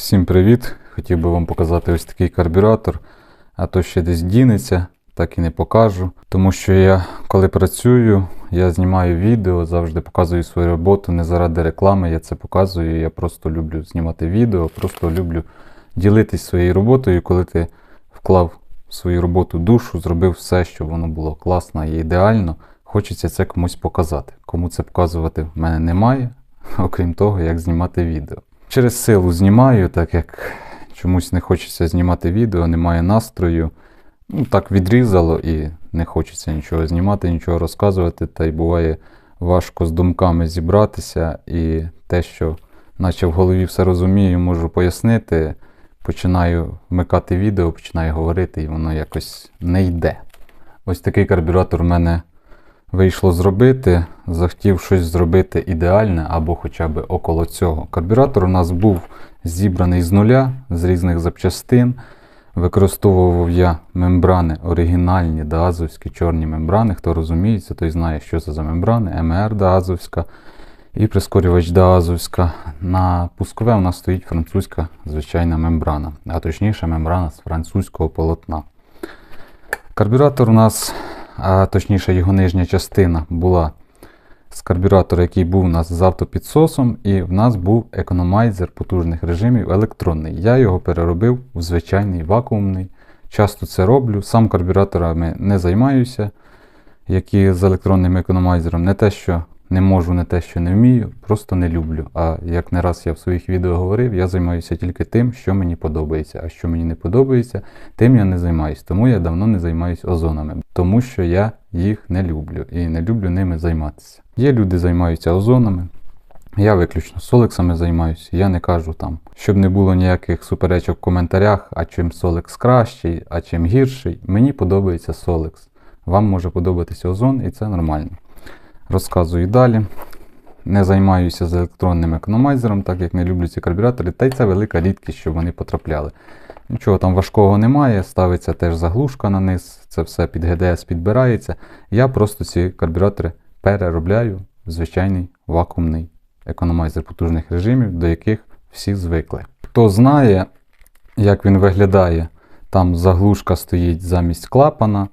Всім привіт! Хотів би вам показати ось такий карбюратор, а то ще десь дінеться, так і не покажу. Тому що я, коли працюю, я знімаю відео, завжди показую свою роботу не заради реклами, я це показую. Я просто люблю знімати відео, просто люблю ділитись своєю роботою, коли ти вклав в свою роботу душу, зробив все, щоб воно було класно і ідеально. Хочеться це комусь показати. Кому це показувати в мене немає, окрім того, як знімати відео. Через силу знімаю, так як чомусь не хочеться знімати відео, немає настрою. Ну, так відрізало і не хочеться нічого знімати, нічого розказувати. Та й буває важко з думками зібратися. І те, що наче в голові все розумію, можу пояснити. Починаю вмикати відео, починаю говорити, і воно якось не йде. Ось такий карбюратор в мене вийшло зробити. Захотів щось зробити ідеальне або хоча б около цього. Карбюратор у нас був зібраний з нуля, з різних запчастин. Використовував я мембрани оригінальні даазовські чорні мембрани. Хто розуміється, той знає, що це за мембрани. МР даазовська і прискорювач даазовська. На пускове у нас стоїть французька звичайна мембрана, а точніше мембрана з французького полотна. Карбюратор у нас, а точніше його нижня частина була з карбюратора, який був у нас з автопідсосом, і в нас був економайзер потужних режимів електронний. Я його переробив в звичайний вакуумний. Часто це роблю. Сам карбюраторами не займаюся, які з електронним економайзером. Не те, що не можу, не те, що не вмію, просто не люблю. А як не раз я в своїх відео говорив, я займаюся тільки тим, що мені подобається. А що мені не подобається, тим я не займаюся. Тому я давно не займаюся озонами, тому що я їх не люблю і не люблю ними займатися. Є люди, займаються озонами. Я виключно солексами займаюся. Я не кажу там, щоб не було ніяких суперечок в коментарях, а чим солекс кращий, а чим гірший. Мені подобається солекс. Вам може подобатися озон, і це нормально. Розказую далі. Не займаюся з електронним економайзером, так як не люблю ці карбюратори, та й це велика рідкість, щоб вони потрапляли. Нічого там важкого немає, ставиться теж заглушка на низ, це все під ГДС підбирається. Я просто ці карбюратори переробляю в звичайний вакуумний економайзер потужних режимів, до яких всі звикли. Хто знає, як він виглядає, там заглушка стоїть замість клапана.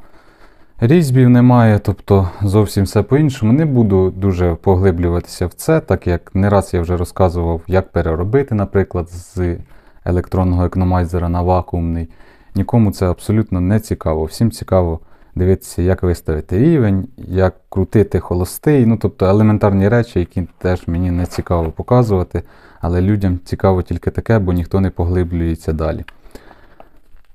Різьбів немає, тобто зовсім все по-іншому. Не буду дуже поглиблюватися в це, так як не раз я вже розказував, як переробити, наприклад, з електронного економайзера на вакуумний. Нікому це абсолютно не цікаво. Всім цікаво дивитися, як виставити рівень, як крутити холостий. Ну, тобто елементарні речі, які теж мені не цікаво показувати, але людям цікаво тільки таке, бо ніхто не поглиблюється далі.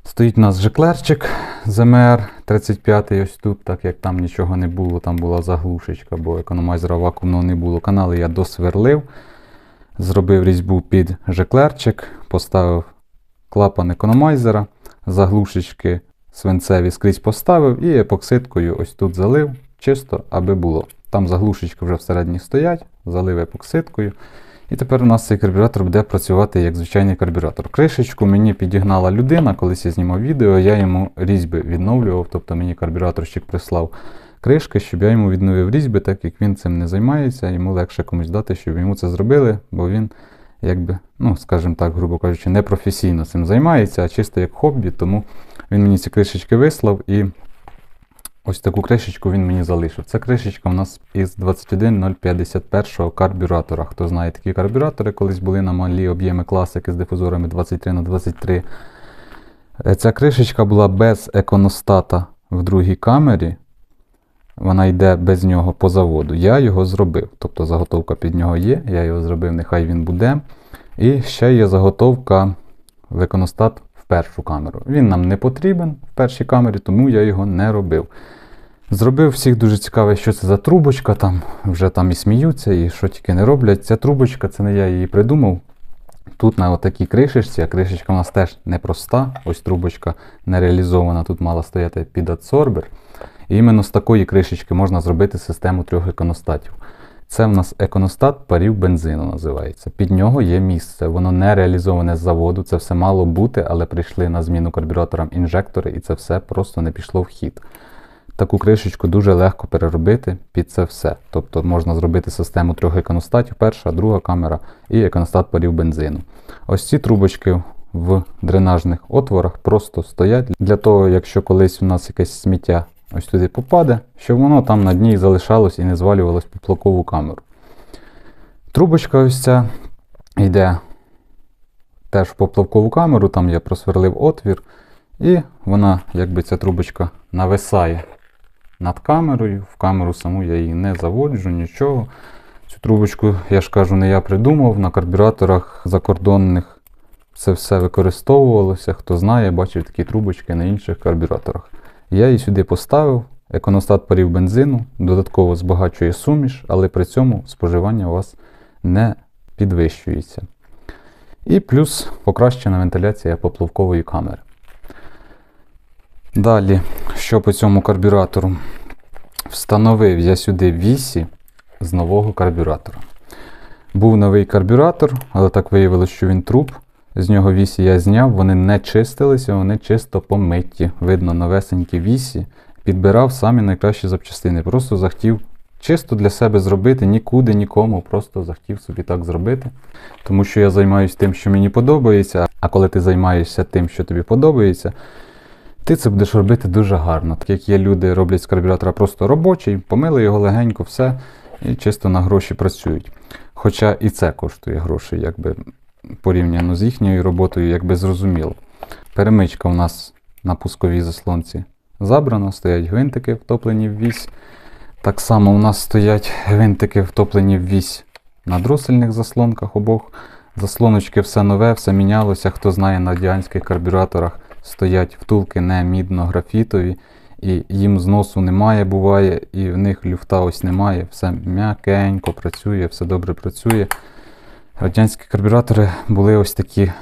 Стоїть у нас жеклерчик ЗМР 35 ось тут, так як там нічого не було, там була заглушечка, бо економайзера вакуумного не було. Канали я досверлив, зробив різьбу під жеклерчик, поставив клапан економайзера, заглушечки свинцеві скрізь поставив і епоксидкою ось тут залив, чисто, аби було. Там заглушечки вже всередині стоять, залив епоксидкою. І тепер у нас цей карбюратор буде працювати як звичайний карбюратор. Кришечку мені підігнала людина, колись я знімав відео, я йому різьби відновлював, тобто мені карбюраторщик прислав кришки, щоб я йому відновив різьби, так як він цим не займається, йому легше комусь дати, щоб йому це зробили, бо він, якби, ну, скажімо так, грубо кажучи, не професійно цим займається, а чисто як хобі, тому він мені ці кришечки вислав і. Ось таку кришечку він мені залишив. Ця кришечка у нас із 21051 карбюратора. Хто знає такі карбюратори, колись були на малі об'єми класики з дифузорами 23х23. Ця кришечка була без еконостата в другій камері. Вона йде без нього по заводу. Я його зробив. Тобто заготовка під нього є, я його зробив, нехай він буде. І ще є заготовка в еконостат першу камеру. Він нам не потрібен в першій камері, тому я його не робив. Зробив всіх дуже цікаве, що це за трубочка, там вже там і сміються, і що тільки не роблять. Ця трубочка, це не я її придумав. Тут на отакій кришечці, а кришечка у нас теж непроста. Ось трубочка не реалізована, тут мала стояти під адсорбер. І іменно з такої кришечки можна зробити систему трьох еконостатів. Це в нас еконостат парів бензину називається. Під нього є місце. Воно не реалізоване з заводу. Це все мало бути, але прийшли на зміну карбюраторам інжектори, і це все просто не пішло в хід. таку кришечку дуже легко переробити під це все. Тобто можна зробити систему трьох іконостатів, перша, друга камера і іконостат парів бензину. Ось ці трубочки в дренажних отворах просто стоять для того, якщо колись у нас якесь сміття ось туди попаде, щоб воно там на дні залишалось і не звалювалось поплавкову камеру. Трубочка ось ця йде теж в поплавкову камеру, там я просверлив отвір, і вона, якби ця трубочка нависає над камерою. В камеру саму я її не заводжу, нічого. Цю трубочку, я ж кажу, не я придумав. На карбюраторах закордонних це все використовувалося. Хто знає, бачив такі трубочки на інших карбюраторах. Я її сюди поставив. Еконостат парів бензину додатково збагачує суміш, але при цьому споживання у вас не підвищується. І плюс покращена вентиляція поплавкової камери. Далі, що по цьому карбюратору? Встановив я сюди вісі з нового карбюратора. Був новий карбюратор, але так виявилося, що він труп. З нього вісі я зняв, вони не чистилися, вони чисто помиті. Видно, новесенькі вісі. Підбирав самі найкращі запчастини. Просто захотів чисто для себе зробити, нікуди, нікому, просто захотів собі так зробити. Тому що я займаюся тим, що мені подобається, а коли ти займаєшся тим, що тобі подобається, ти це будеш робити дуже гарно. Так як є люди, роблять з карбюратора просто робочий, помили його легенько, все, і чисто на гроші працюють. Хоча і це коштує грошей, якби порівняно з їхньою роботою, якби зрозуміло. Перемичка у нас на пусковій заслонці забрана, стоять гвинтики втоплені в вісь. Так само у нас стоять гвинтики втоплені в вісь на дросельних заслонках обох. Заслоночки все нове, все мінялося. Хто знає, на радіанських карбюраторах стоять втулки не мідно-графітові, і їм зносу немає, буває, і в них люфта ось немає. Все м'якенько працює, все добре працює. Радянські карбюратори були ось такі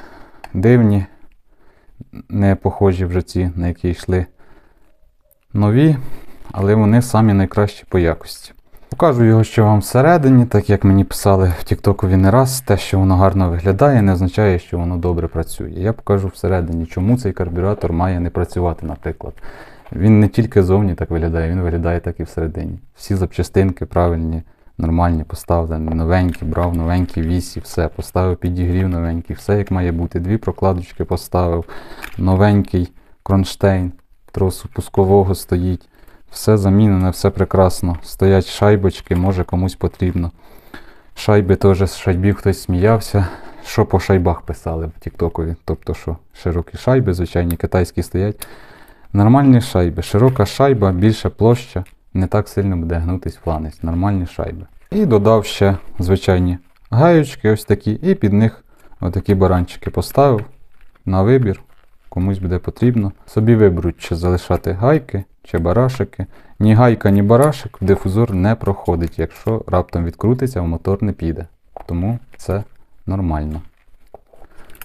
дивні, не похожі вже ті, на які йшли нові, але вони самі найкращі по якості. Покажу його, що вам всередині, так як мені писали в Тіктокові не раз, те, що воно гарно виглядає, не означає, що воно добре працює. Я покажу всередині, чому цей карбюратор має не працювати, наприклад. Він не тільки зовні так виглядає, він виглядає так і всередині. Всі запчастинки правильні, нормальні, поставлені, новенькі, брав новенькі вісі, все, поставив підігрів новенький, все як має бути. Дві прокладочки поставив, новенький кронштейн, тросу пускового стоїть. Все замінене, все прекрасно. Стоять шайбочки, може комусь потрібно. Шайби теж з шайбів хтось сміявся. Що по шайбах писали в Тіктокові. Тобто, що широкі шайби, звичайні китайські стоять. Нормальні шайби. Широка шайба, більша площа, не так сильно буде гнутись фланець. Нормальні шайби. І додав ще звичайні гаючки, ось такі, і під них отакі баранчики поставив на вибір. Комусь буде потрібно. Собі виберуть, чи залишати гайки, чи барашики. Ні гайка, ні барашик в дифузор не проходить, якщо раптом відкрутиться, в мотор не піде. Тому це нормально.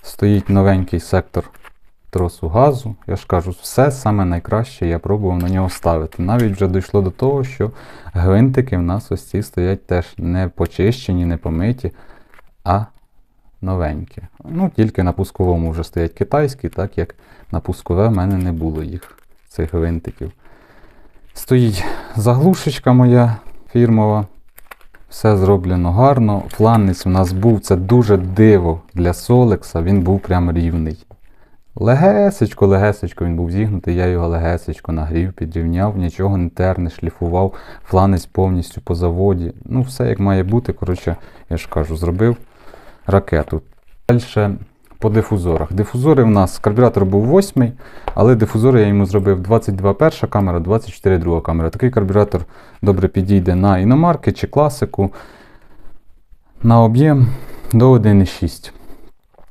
Стоїть новенький сектор тросу газу. Я ж кажу, все саме найкраще я пробував на нього ставити. Навіть вже дійшло до того, що гвинтики в нас ось ці стоять теж не почищені, не помиті, а новенькі. Ну, тільки на пусковому вже стоять китайські, так як на пускове в мене не було їх, цих гвинтиків. Стоїть заглушечка моя фірмова. Все зроблено гарно. Фланець у нас був, це дуже диво для Солекса, він був прям рівний. Легесечко, легесечко він був зігнутий, я його легесечко нагрів, підрівняв, нічого не тер, не шліфував, фланець повністю по заводі. Ну, все як має бути. Коротше, я ж кажу, зробив ракету. Далі по дифузорах. Дифузори в нас карбюратор був 8, але дифузори я йому зробив 22 перша камера, 24 друга камера. Такий карбюратор добре підійде на іномарки чи класику. На об'єм до 1,6.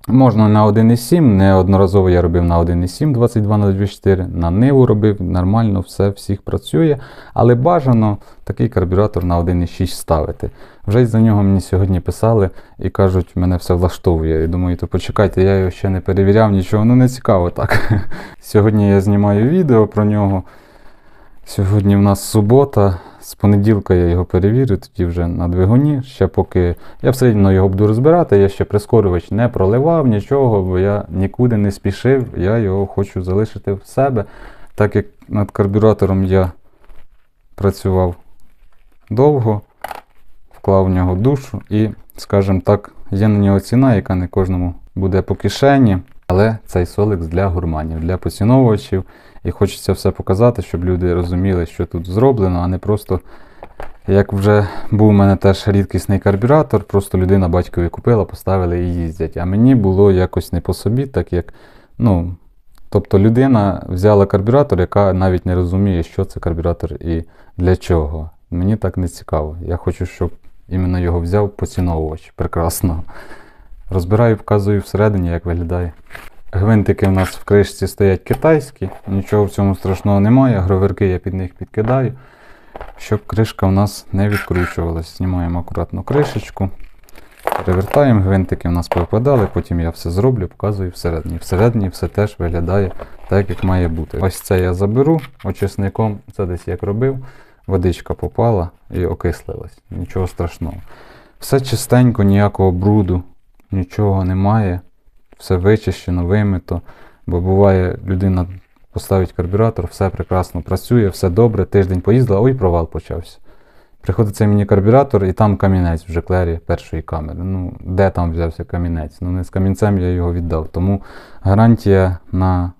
Можна на 1,7, неодноразово я робив на 1,7 22 на 24, на ниву робив, нормально, все, всіх працює. Але бажано такий карбюратор на 1,6 ставити. Вже за нього мені сьогодні писали і кажуть, мене все влаштовує. І думаю, то почекайте, я його ще не перевіряв, нічого, ну не цікаво так. Сьогодні я знімаю відео про нього. Сьогодні в нас субота. З понеділка я його перевірю, тоді вже на двигуні. Ще поки я все одно його буду розбирати, я ще прискорювач не проливав нічого, бо я нікуди не спішив, я його хочу залишити в себе. Так як над карбюратором я працював довго, вклав в нього душу і, скажімо так, є на нього ціна, яка не кожному буде по кишені. Але цей соликс для гурманів, для поціновувачів. І хочеться все показати, щоб люди розуміли, що тут зроблено, а не просто. Як вже був у мене теж рідкісний карбюратор, просто людина батькові купила, поставили і їздять. А мені було якось не по собі, так як, ну, тобто людина взяла карбюратор, яка навіть не розуміє, що це карбюратор і для чого. Мені так не цікаво. Я хочу, щоб іменно його взяв поціновувач прекрасного. Розбираю, показую всередині, як виглядає. Гвинтики в нас в кришці стоять китайські, нічого в цьому страшного немає. Гроверки я під них підкидаю, щоб кришка в нас не відкручувалась. Знімаємо акуратно кришечку, перевертаємо, гвинтики в нас повипадали, потім я все зроблю, показую всередині. Всередині все теж виглядає так, як має бути. Ось це я заберу очисником, це десь як робив, водичка попала і окислилась. Нічого страшного. Все чистенько, ніякого бруду, нічого немає все вичищено, вимито. Бо буває, людина поставить карбюратор, все прекрасно працює, все добре, тиждень поїздила, ой, провал почався. Приходить цей мені карбюратор, і там камінець в жеклері першої камери. Ну, де там взявся камінець? Ну, не з камінцем я його віддав. Тому гарантія на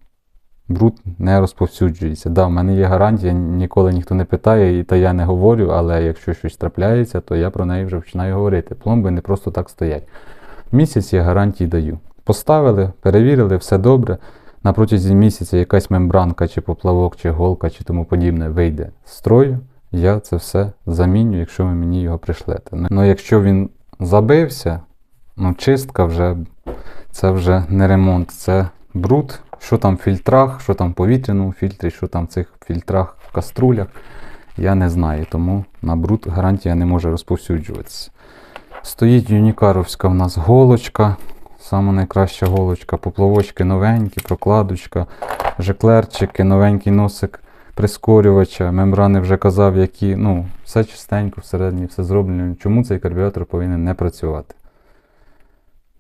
бруд не розповсюджується. Да, в мене є гарантія, ніколи ніхто не питає, і та я не говорю, але якщо щось трапляється, то я про неї вже починаю говорити. Пломби не просто так стоять. Місяць я гарантії даю. Поставили, перевірили, все добре. На протязі місяця якась мембранка, чи поплавок, чи голка, чи тому подібне вийде з строю. Я це все заміню, якщо ви мені його пришлете. Ну, якщо він забився, ну чистка вже це вже не ремонт, це бруд. Що там в фільтрах, що там в повітряному фільтрі, що там в цих фільтрах в каструлях, я не знаю. Тому на бруд гарантія не може розповсюджуватися. Стоїть юнікаровська в нас голочка. Саме найкраща голочка, поплавочки новенькі, прокладочка, жеклерчики, новенький носик прискорювача, мембрани вже казав, які, ну, все чистенько всередині, все зроблено. Чому цей карбюратор повинен не працювати?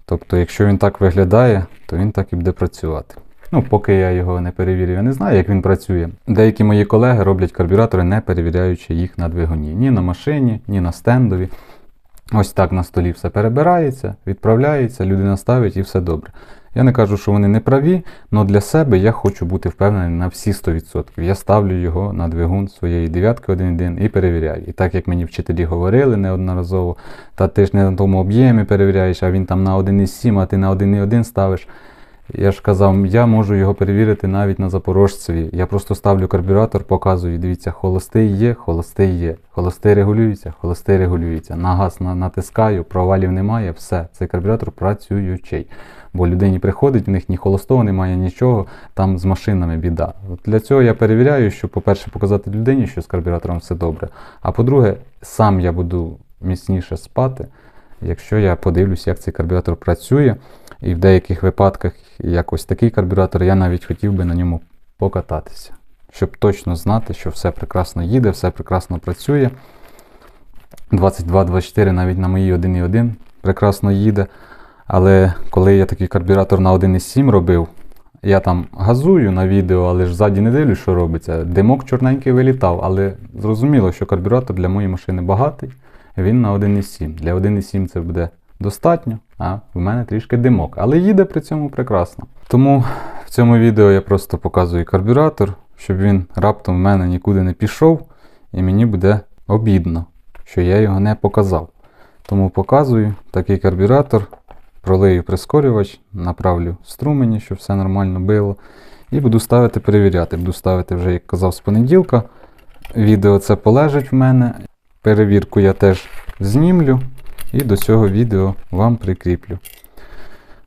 Тобто, якщо він так виглядає, то він так і буде працювати. Ну, поки я його не перевірю, я не знаю, як він працює. Деякі мої колеги роблять карбюратори, не перевіряючи їх на двигуні. Ні на машині, ні на стендові. Ось так на столі все перебирається, відправляється, людина ставить і все добре. Я не кажу, що вони не праві, але для себе я хочу бути впевнений на всі 100%. Я ставлю його на двигун своєї дев'ятки 1.1 і перевіряю. І так як мені вчителі говорили неодноразово, та ти ж не на тому об'ємі перевіряєш, а він там на 1.7, а ти на 1.1 ставиш. Я ж казав, я можу його перевірити навіть на запорожцеві. Я просто ставлю карбюратор, показую, дивіться, холостий є, холостий є. Холостий регулюється, холостий регулюється. На газ натискаю, провалів немає, все. Цей карбюратор працюючий. Бо людині приходить, в них ні холостого немає, нічого, там з машинами біда. Для цього я перевіряю, щоб, по-перше, показати людині, що з карбюратором все добре. А по-друге, сам я буду міцніше спати, якщо я подивлюсь, як цей карбюратор працює. І в деяких випадках якось такий карбюратор, я навіть хотів би на ньому покататися, щоб точно знати, що все прекрасно їде, все прекрасно працює. 22-24 навіть на моїй 1.1 прекрасно їде. Але коли я такий карбюратор на 1.7 робив, я там газую на відео, але ж ззаді не дивлюсь, що робиться. Димок чорненький вилітав, але зрозуміло, що карбюратор для моєї машини багатий, він на 1.7. Для 1.7 це буде достатньо, а в мене трішки димок. Але їде при цьому прекрасно. Тому в цьому відео я просто показую карбюратор, щоб він раптом в мене нікуди не пішов, і мені буде обідно, що я його не показав. Тому показую такий карбюратор, пролию прискорювач, направлю струмені, щоб все нормально било. І буду ставити перевіряти. Буду ставити вже, як казав, з понеділка. Відео це полежить в мене. Перевірку я теж знімлю і до цього відео вам прикріплю.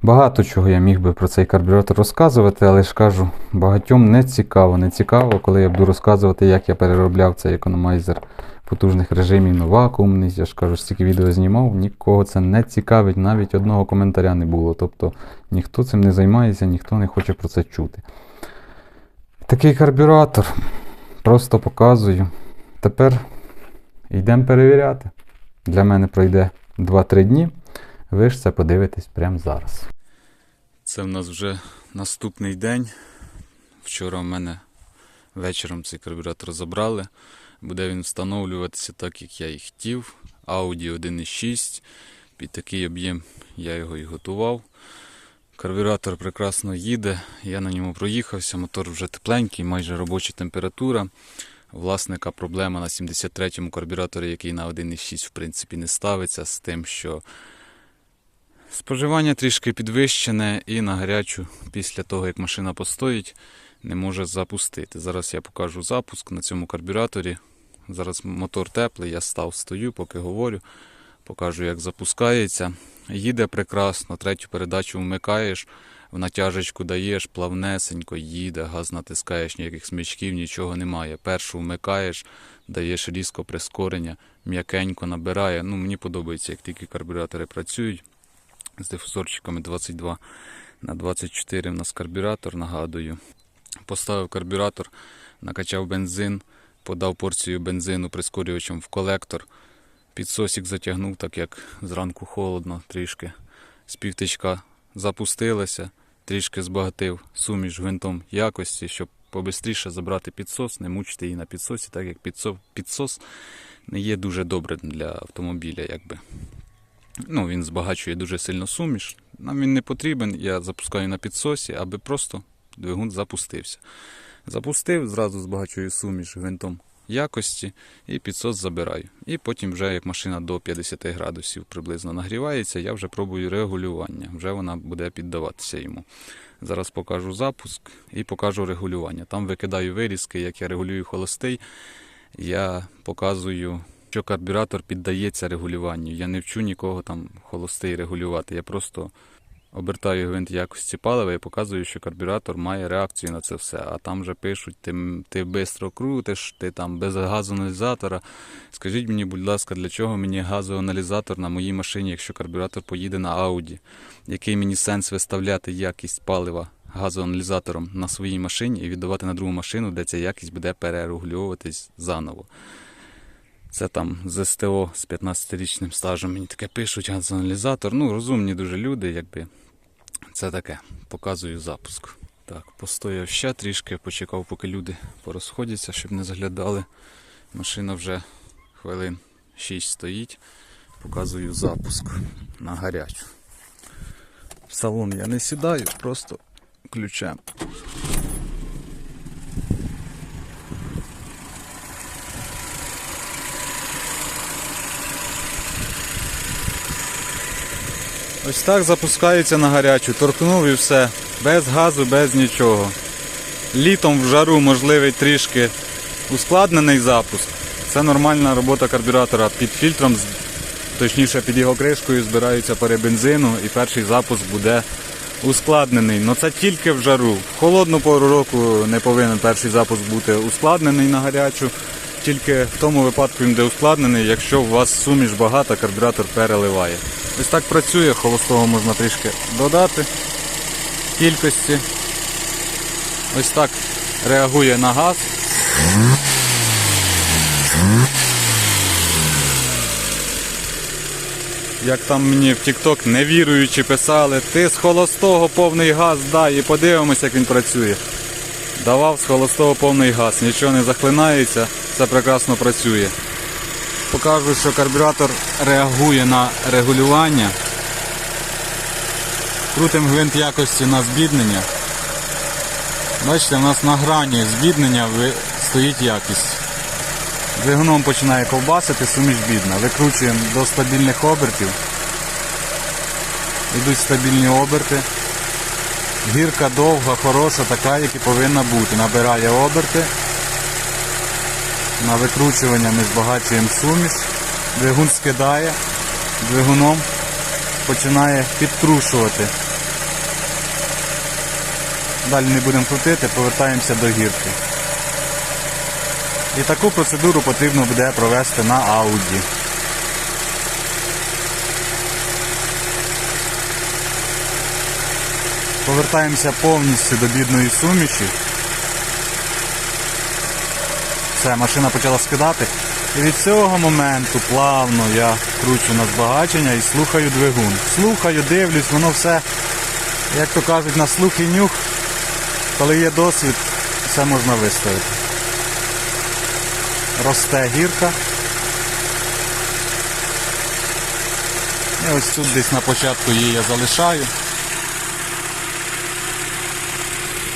Багато чого я міг би про цей карбюратор розказувати, але ж кажу, багатьом не цікаво. Не цікаво, коли я буду розказувати, як я переробляв цей економайзер потужних режимів на вакуумний. Я ж кажу, стільки відео знімав, нікого це не цікавить, навіть одного коментаря не було. Тобто ніхто цим не займається, ніхто не хоче про це чути. Такий карбюратор. Просто показую. Тепер йдемо перевіряти. Для мене пройде 2-3 дні. Ви ж це подивитесь прямо зараз. Це в нас вже наступний день. Вчора в мене вечором цей карбюратор забрали. Буде він встановлюватися так, як я і хотів. Audi 1.6. Під такий об'єм я його і готував. Карбюратор прекрасно їде. Я на ньому проїхався. Мотор вже тепленький, майже робоча температура. Власника проблема на 73-му карбюраторі, який на 1.6 в принципі не ставиться, з тим, що споживання трішки підвищене і на гарячу після того, як машина постоїть, не може запустити. Зараз я покажу запуск на цьому карбюраторі. Зараз мотор теплий, я став, стою, поки говорю. Покажу, як запускається. Їде прекрасно, третю передачу вмикаєш, в натяжечку даєш, плавнесенько їде, газ натискаєш, ніяких смічків, нічого немає. Першу вмикаєш, даєш різко прискорення, м'якенько набирає. Ну, мені подобається, як тільки карбюратори працюють з дифузорчиками 22 на 24 у нас карбюратор, нагадую. Поставив карбюратор, накачав бензин, подав порцію бензину прискорювачем в колектор. Підсосік затягнув, так як зранку холодно трішки. З запустилася, трішки збагатив суміш гвинтом якості, щоб побистріше забрати підсос, не мучити її на підсосі, так як підсос, підсос не є дуже добре для автомобіля. якби. Ну, він збагачує дуже сильно суміш. Нам він не потрібен, я запускаю на підсосі, аби просто двигун запустився. Запустив, зразу збагачую суміш гвинтом якості і підсос забираю. І потім, вже як машина до 50 градусів приблизно нагрівається, я вже пробую регулювання. Вже вона буде піддаватися йому. Зараз покажу запуск і покажу регулювання. Там викидаю вирізки, як я регулюю холостий. Я показую, що карбюратор піддається регулюванню. Я не вчу нікого там холостий регулювати. Я просто обертаю гвинт якості палива і показую, що карбюратор має реакцію на це все. А там вже пишуть, ти, ти швидко крутиш, ти там без газоаналізатора. Скажіть мені, будь ласка, для чого мені газоаналізатор на моїй машині, якщо карбюратор поїде на Audi? Який мені сенс виставляти якість палива газоаналізатором на своїй машині і віддавати на другу машину, де ця якість буде перерегулюватись заново? Це там з СТО з 15-річним стажем мені таке пишуть, газоаналізатор. Ну, розумні дуже люди, якби. Це таке. Показую запуск. Так, постояв ще трішки, почекав, поки люди порозходяться, щоб не заглядали. Машина вже хвилин 6 стоїть. Показую запуск на гарячу. В салон я не сідаю, просто ключем. Ось так запускається на гарячу. Торкнув і все. Без газу, без нічого. Літом в жару можливий трішки ускладнений запуск. Це нормальна робота карбюратора. Під фільтром, точніше під його кришкою збираються пари бензину і перший запуск буде ускладнений. Ну це тільки в жару. В холодну пору року не повинен перший запуск бути ускладнений на гарячу. Тільки в тому випадку він буде ускладнений, якщо у вас суміш багата, карбюратор переливає. Ось так працює, холостого можна трішки додати кількості. Ось так реагує на газ. Як там мені в TikTok невіруючі писали, ти з холостого повний газ дай і подивимося, як він працює. Давав з холостого повний газ, нічого не захлинається, все прекрасно працює. Покажу, що карбюратор реагує на регулювання. Крутим гвинт якості на збіднення. Бачите, у нас на грані збіднення стоїть якість. Двигуном починає ковбасити, суміш бідна. Викручуємо до стабільних обертів. Йдуть стабільні оберти. Гірка довга, хороша, така, як і повинна бути. Набирає оберти. На викручування ми збагачуємо суміш. Двигун скидає, двигуном починає підкрушувати. Далі не будемо крутити, повертаємося до гірки. І таку процедуру потрібно буде провести на Audi. Повертаємося повністю до бідної суміші. Все, машина почала скидати. І від цього моменту плавно я кручу на збагачення і слухаю двигун. Слухаю, дивлюсь, воно все, як то кажуть, на слух і нюх. Коли є досвід, все можна виставити. росте гірка. І ось тут десь на початку її я залишаю.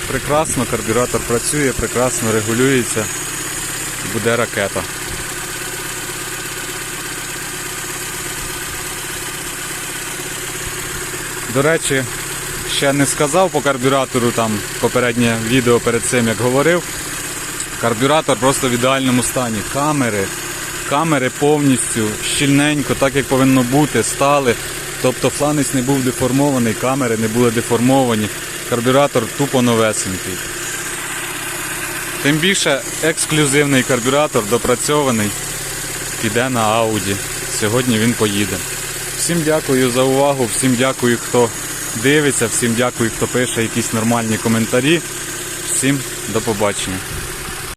Прекрасно, карбюратор працює, прекрасно регулюється. Буде ракета. До речі, ще не сказав по карбюратору, там попереднє відео перед цим як говорив. Карбюратор просто в ідеальному стані. Камери, камери повністю щільненько, так як повинно бути, стали. Тобто фланець не був деформований, камери не були деформовані. Карбюратор тупо новесенький. Тим більше ексклюзивний карбюратор допрацьований. Піде на Ауді. Сьогодні він поїде. Всім дякую за увагу, всім дякую, хто дивиться, всім дякую, хто пише якісь нормальні коментарі. Всім до побачення.